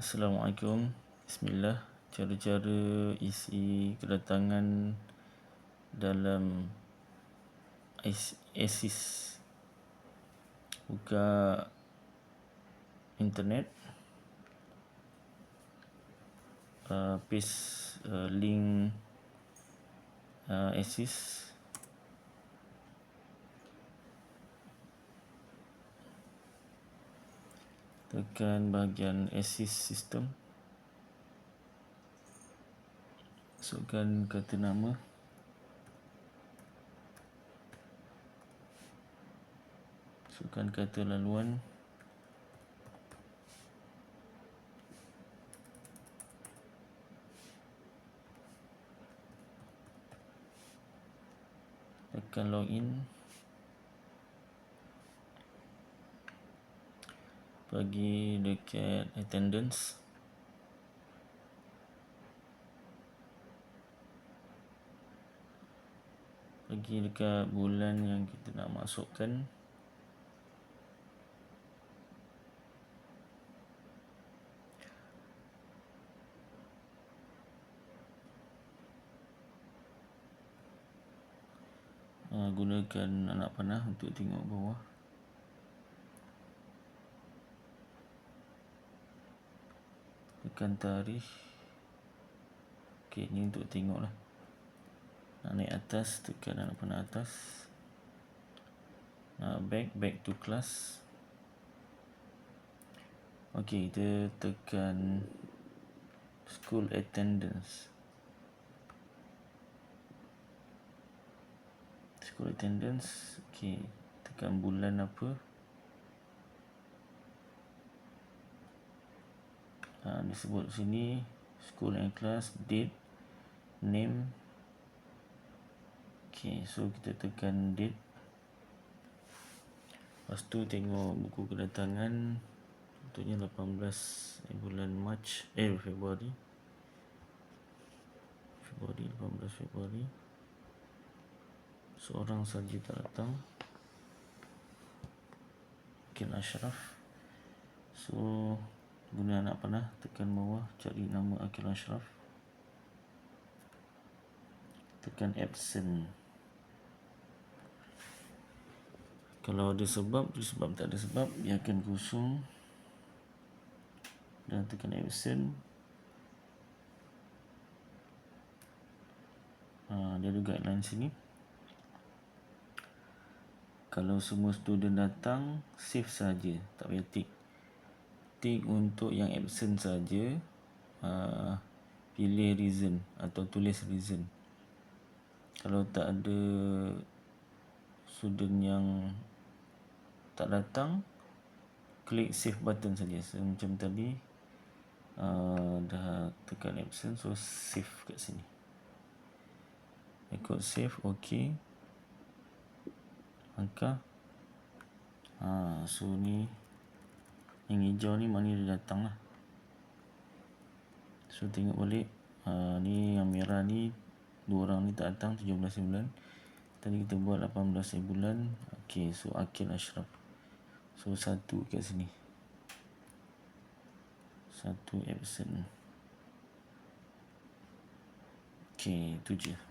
Assalamualaikum. Bismillah. Cara-cara isi kedatangan dalam ASIS Buka internet. Uh, Paste uh, link uh, ASIS tekan bahagian assist system. Masukkan kata nama. Masukkan kata laluan. Tekan login bagi dekat attendance. Bagi dekat bulan yang kita nak masukkan. Uh, gunakan anak panah untuk tengok bawah tekan tarikh. Ok ni untuk tengok lah nak naik atas tekan nak panah atas. Nak back back to class. Ok kita tekan school attendance. School attendance ok tekan bulan apa ha, disebut sini school and class date name. Ok so kita tekan date. Lepas tu tengok buku kedatangan. Contohnya 18 eh, bulan March eh Februari. Februari 18 Februari. Seorang saja tak datang. Mungkin Ashraf. So guna anak panah tekan bawah cari nama Akil Ashraf. Tekan absent. Kalau ada sebab tu sebab tak ada sebab dia akan kosong. Dan tekan absent. Ha, dia ada guideline sini. Kalau semua student datang save saja. Tak payah tick tick untuk yang absent saja uh, pilih reason atau tulis reason. Kalau tak ada student yang tak datang klik save button saja. So, macam tadi uh, dah tekan absent so save kat sini. Ikut save ok. Angka ha, so ni yang hijau ni mana dia datang lah. So tengok balik uh, ni yang merah ni dua orang ni tak datang 17 bulan tadi kita buat 18 bulan. Ok so Akil Ashraf. So satu kat sini. Satu absent. Ok tu je